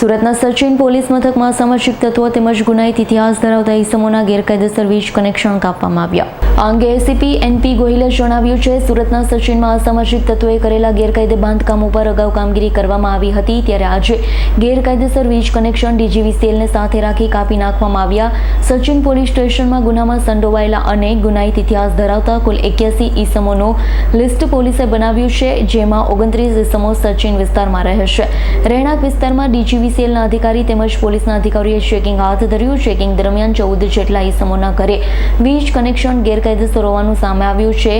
સુરતના સચિન પોલીસ મથકમાં સામાજિક તત્વો તેમજ ગુનાહિત ઇતિહાસ ધરાવતા ઇસમોના ગેરકાયદેસર વીજ કનેક્શન કાપવામાં આવ્યા. આ અંગે એસીપી એનપી ગોહિલે જણાવ્યું છે, સુરતના સચિનમાં અસામાજિક તત્વોએ કરેલા ગેરકાયદે બાંધકામ ઉપર અગાઉ કામગીરી કરવામાં આવી હતી, ત્યારે આજે ગેરકાયદેસર વીજ કનેક્શન ડીજીવીસીએલને સાથે રાખી કાપી નાખવામાં આવ્યા. સચિન પોલીસ સ્ટેશનમાં ગુનામાં સંડોવાયેલા અનેક ગુનાહિત ઇતિહાસ ધરાવતા કુલ એક્યાસી ઈસમોનું લિસ્ટ પોલીસે બનાવ્યું છે, જેમાં ઓગણત્રીસ ઈસમો સચિન વિસ્તારમાં રહેશે. રહેણાંક વિસ્તારમાં ડીજીવીસીએલના અધિકારી તેમજ પોલીસના અધિકારીએ ચેકિંગ હાથ ધર્યું. ચેકિંગ દરમિયાન ચૌદ જેટલા ઈસમોના ઘરે વીજ કનેક્શન ગેરકાયદેસર હોવાનું સામે આવ્યું છે.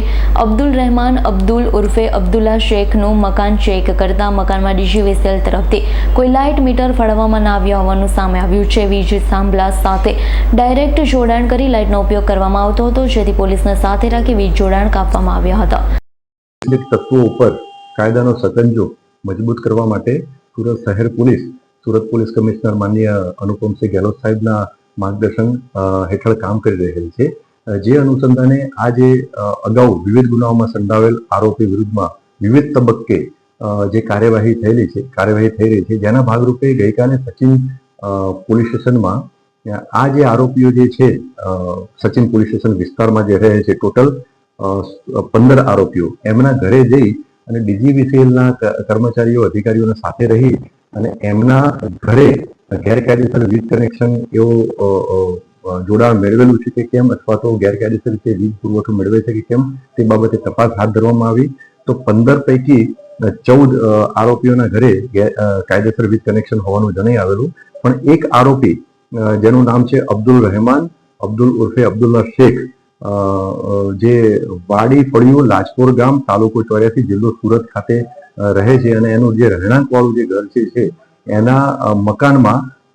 અબ્દુલ રહેમાન, અબ્દુલ ઉર્ફે અબ્દુલ્લા શેખનું મકાન ચેક કરતા મકાનમાં ડીજીવીસીએલ તરફથી કોઈ લાઇટ મીટર ફાળવવામાં ના આવ્યા હોવાનું સામે આવ્યું છે. વીજ થાંભલા સાથે ડાયરેક્ટ જોડાણ કરી લાઇટનો ઉપયોગ કરવામાં આવતો હતો, જેથી પોલીસને સાથે રાખી વીજ જોડાણ કાપવામાં આવ્યા હતા. તત્વો ઉપર કાયદાનો સકંજો મજબૂત કરવા માટે સુરત શહેર પોલીસ, સુરત પોલીસ કમિશનર માન્ય અનુપમસિંહ ગેહલોત સાહેબના માર્ગદર્શન હેઠળ કામ કરી રહેલ છે. જે અનુસંધાને આ જે અગાઉ વિવિધ ગુનાઓમાં સંડાવેલ આરોપી વિરુદ્ધમાં વિવિધ તબક્કે જે કાર્યવાહી થયેલી છે, કાર્યવાહી થઈ રહી છે, જેના ભાગરૂપે ગઈકાલે સચિન પોલીસ સ્ટેશનમાં આ જે આરોપીઓ જે છે સચિન પોલીસ સ્ટેશન વિસ્તારમાં જે રહે છે ટોટલ પંદર આરોપીઓ. એમના ઘરે જઈ અને ડીજીવીસીએલના કર્મચારીઓ, અધિકારીઓને સાથે રહી અને એમના ઘરે ગેરકાયદેસર વીજ કનેક્શન એવું જોડાણ મેળવેલું છે કે કેમ અથવા તો ગેરકાયદેસર રીતે વીજ પુરવઠો મેળવે છે કે કેમ તે બાબતે તપાસ હાથ ધરવામાં આવી. તો પંદર પૈકી ચૌદ આરોપીઓના ઘરે કાયદેસર વીજ કનેક્શન હોવાનું જણાઈ આવેલું. પણ એક આરોપી જેનું નામ છે અબ્દુલ રહેમાન અબ્દુલ ઉર્ફે અબ્દુલ્લા શેખ જે વાડી ફળિયું લાજપોર ગામ તાલુકો ચોર્યાસી જિલ્લો સુરત ખાતે રહે છે અને એનું જે રહેણાંક વાળું જે ઘર છે એના અ,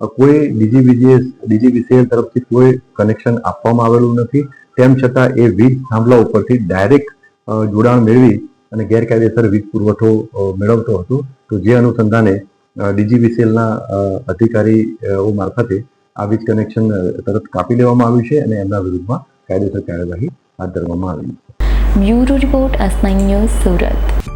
મકાનમાં અ, કોઈ ડીજીવીજીએસ ડીજીવીસીએલ તરફથી કોઈ કનેક્શન આપવામાં આવેલું નથી. તેમ છતાં એ વીજ થાંભલા ઉપરથી ડાયરેક્ટ જોડાણ મેળવી અને ગેરકાયદેસર વીજ પુરવઠો મેળવતો હતો. તો જે અનુસંધાને ડીજીવીસીએલના અધિકારીઓ મારફતે આ વીજ કનેક્શન તરત કાપી લેવામાં આવ્યું છે અને એમના વિરુદ્ધમાં કાયદેસર કાર્યવાહી હાથ ધરવામાં આવી bureau report S news Surat.